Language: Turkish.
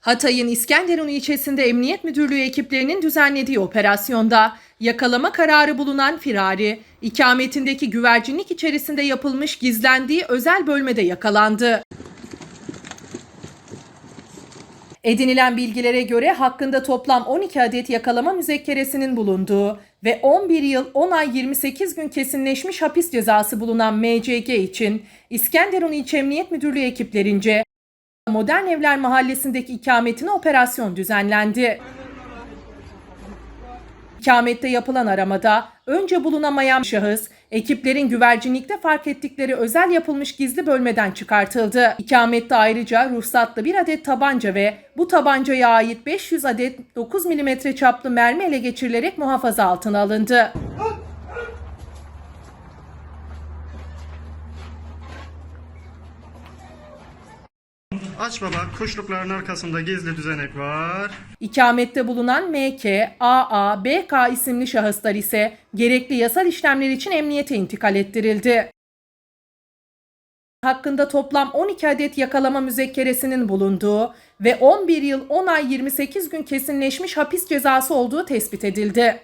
Hatay'ın İskenderun ilçesinde Emniyet Müdürlüğü ekiplerinin düzenlediği operasyonda yakalama kararı bulunan firari, ikametindeki güvercinlik içerisinde yapılmış gizlendiği özel bölmede yakalandı. Edinilen bilgilere göre hakkında toplam 12 adet yakalama müzekkeresinin bulunduğu ve 11 yıl 10 ay 28 gün kesinleşmiş hapis cezası bulunan MCG için İskenderun İlçe Emniyet Müdürlüğü ekiplerince Modern Evler Mahallesi'ndeki ikametine operasyon düzenlendi. İkamette yapılan aramada önce bulunamayan şahıs ekiplerin güvercinlikte fark ettikleri özel yapılmış gizli bölmeden çıkartıldı. İkamette ayrıca ruhsatlı bir adet tabanca ve bu tabancaya ait 500 adet 9 mm çaplı mermi ele geçirilerek muhafaza altına alındı. Aç baba, kuşlukların arkasında gizli düzenek var. İkamette bulunan MK, AA, BK isimli şahıslar ise gerekli yasal işlemler için emniyete intikal ettirildi. Hakkında toplam 12 adet yakalama müzekkeresinin bulunduğu ve 11 yıl 10 ay 28 gün kesinleşmiş hapis cezası olduğu tespit edildi.